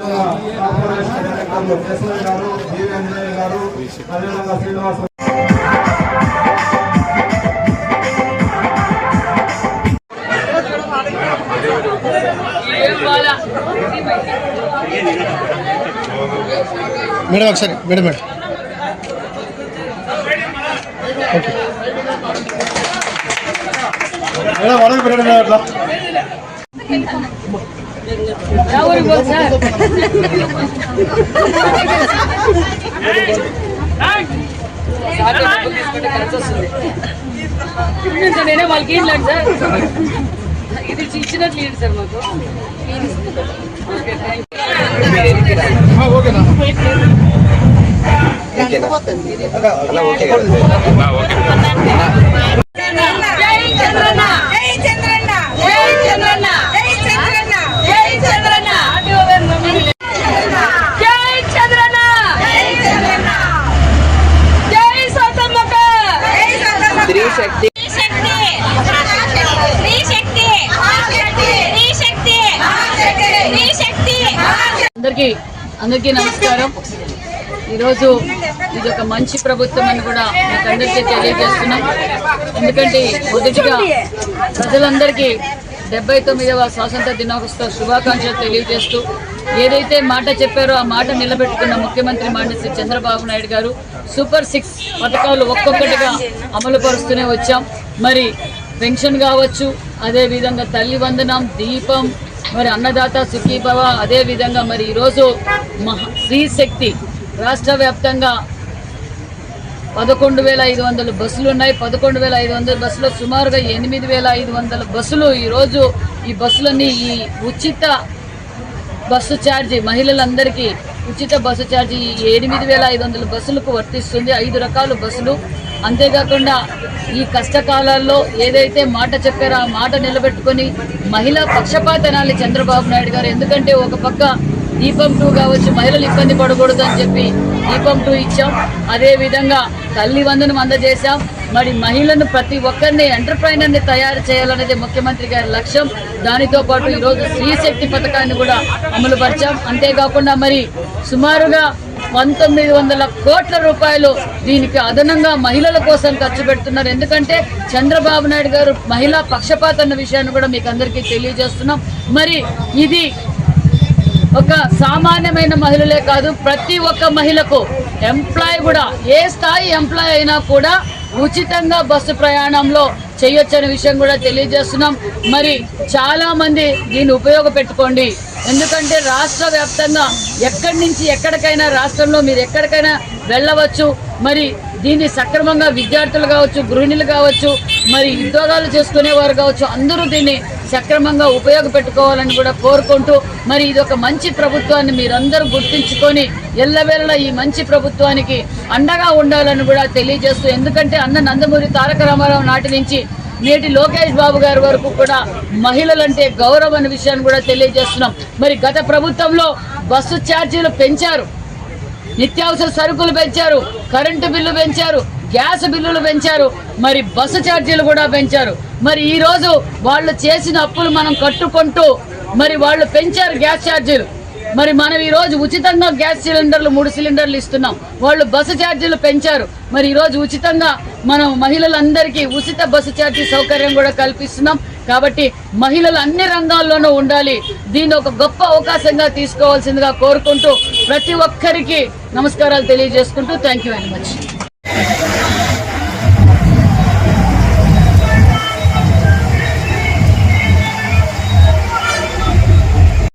Corporation డైరెక్టర్లు కేశవ్ గారు జీవి అంజనేయ గారు అదేవిధంగా శ్రీనివాస్ మేడం ఒకసారి మేడం మేడం ఓకే మేడం వరకు మేడం మేడం అట్లా ఇప్పుడు నేనే వాళ్ళకి ఏం లేదు సార్ ఇది ఇచ్చినట్లు ఇవ్వండి సార్ మాకు ఓకే థ్యాంక్ ఆ, ఓకేనా జై అందరికీ అందరికీ నమస్కారం. ఈరోజు ఇది ఒక మంచి ప్రభుత్వం అని కూడా మీకు అందరికీ తెలియజేస్తున్నాం. ఎందుకంటే మొదటిగా ప్రజలందరికీ డెబ్బై తొమ్మిదవ స్వాతంత్ర దినోత్సవ శుభాకాంక్షలు తెలియజేస్తూ ఏదైతే మాట చెప్పారో ఆ మాట నిలబెట్టుకున్న ముఖ్యమంత్రి మాండి శ్రీ చంద్రబాబు నాయుడు గారు సూపర్ సిక్స్ పథకాలు ఒక్కొక్కటిగా అమలు పరుస్తూనే వచ్చాం. మరి పెన్షన్ కావచ్చు అదేవిధంగా తల్లి వందనం దీపం మరి అన్నదాత సుఖీభవ అదే విధంగా మరి ఈరోజు మహా స్త్రీ శక్తి రాష్ట్ర వ్యాప్తంగా పదకొండు వేల ఐదు వందల బస్సులు ఉన్నాయి. పదకొండు వేల ఐదు వందల బస్సులో సుమారుగా ఎనిమిది వేల ఐదు వందల బస్సులు ఈరోజు ఈ బస్సులన్నీ ఈ ఉచిత బస్సు ఛార్జీ మహిళలందరికీ ఉచిత బస్సు ఛార్జీ ఈ ఎనిమిది వేల ఐదు వందల బస్సులకు వర్తిస్తుంది. ఐదు రకాల బస్సులు అంతేకాకుండా ఈ కష్టకాలాల్లో ఏదైతే మాట చెప్పారో ఆ మాట నిలబెట్టుకొని మహిళా పక్షపాతనాలి చంద్రబాబు నాయుడు గారు ఎందుకంటే ఒక పక్క దీపం టూ కావచ్చు మహిళలు ఇబ్బంది పడకూడదు అని చెప్పి దీపం టూ ఇచ్చాం. అదేవిధంగా తల్లి వందనం అందజేశాం. మరి మహిళను ప్రతి ఒక్కరిని ఎంటర్ప్రైనర్ని తయారు చేయాలనేది ముఖ్యమంత్రి గారి లక్ష్యం. దానితో పాటు ఈరోజు స్త్రీ శక్తి పథకాన్ని కూడా అమలు పరిచాం అంతేకాకుండా మరి సుమారుగా పంతొమ్మిది వందల కోట్ల రూపాయలు దీనికి అదనంగా మహిళల కోసం ఖర్చు పెడుతున్నారు. ఎందుకంటే చంద్రబాబు నాయుడు గారు మహిళా పక్షపాత అన్న విషయాన్ని కూడా మీకు అందరికీ తెలియజేస్తున్నాం. మరి ఇది ఒక సామాన్యమైన మహిళలే కాదు ప్రతి ఒక్క మహిళకు ఎంప్లాయ్ కూడా ఏ స్థాయి ఎంప్లాయ్ అయినా కూడా ఉచితంగా బస్సు ప్రయాణంలో చేయొచ్చనే విషయం కూడా తెలియజేస్తున్నాం. మరి చాలామంది దీన్ని ఉపయోగపెట్టుకోండి. ఎందుకంటే రాష్ట్ర వ్యాప్తంగా ఎక్కడి నుంచి ఎక్కడికైనా రాష్ట్రంలో మీరు ఎక్కడికైనా వెళ్ళవచ్చు. మరి దీన్ని సక్రమంగా విద్యార్థులు కావచ్చు గృహిణులు కావచ్చు మరి ఉద్యోగాలు చేసుకునేవారు కావచ్చు అందరూ దీన్ని సక్రమంగా ఉపయోగపెట్టుకోవాలని కూడా కోరుకుంటూ మరి ఇది ఒక మంచి ప్రభుత్వాన్ని మీరందరూ గుర్తించుకొని ఎల్లవేళ ఈ మంచి ప్రభుత్వానికి అండగా ఉండాలని కూడా తెలియజేస్తూ ఎందుకంటే అన్న నందమూరి తారక రామారావు నాటి నుంచి నేటి లోకేష్ బాబు గారి వరకు కూడా మహిళలంటే గౌరవం అనే విషయాన్ని కూడా తెలియజేస్తున్నాం. మరి గత ప్రభుత్వంలో బస్సు ఛార్జీలు పెంచారు. నిత్యావసర సరుకులు పెంచారు. కరెంటు బిల్లు పెంచారు. గ్యాస్ బిల్లులు పెంచారు. మరి బస్సు ఛార్జీలు కూడా పెంచారు. మరి ఈరోజు వాళ్ళు చేసిన అప్పులు మనం కట్టుకుంటూ మరి వాళ్ళు పెంచారు గ్యాస్ ఛార్జీలు. మరి మనం ఈ రోజు ఉచితంగా గ్యాస్ సిలిండర్లు మూడు సిలిండర్లు ఇస్తున్నాం. వాళ్ళు బస్సు ఛార్జీలు పెంచారు. మరి ఈ రోజు ఉచితంగా మనం మహిళలందరికీ ఉచిత బస్సు ఛార్జీ సౌకర్యం కూడా కల్పిస్తున్నాం. కాబట్టి మహిళలు అన్ని రంగాల్లోనూ ఉండాలి. దీన్ని ఒక గొప్ప అవకాశంగా తీసుకోవాల్సిందిగా కోరుకుంటూ ప్రతి ఒక్కరికి నమస్కారాలు తెలియజేసుకుంటూ థ్యాంక్ యూ వెరీ మచ్.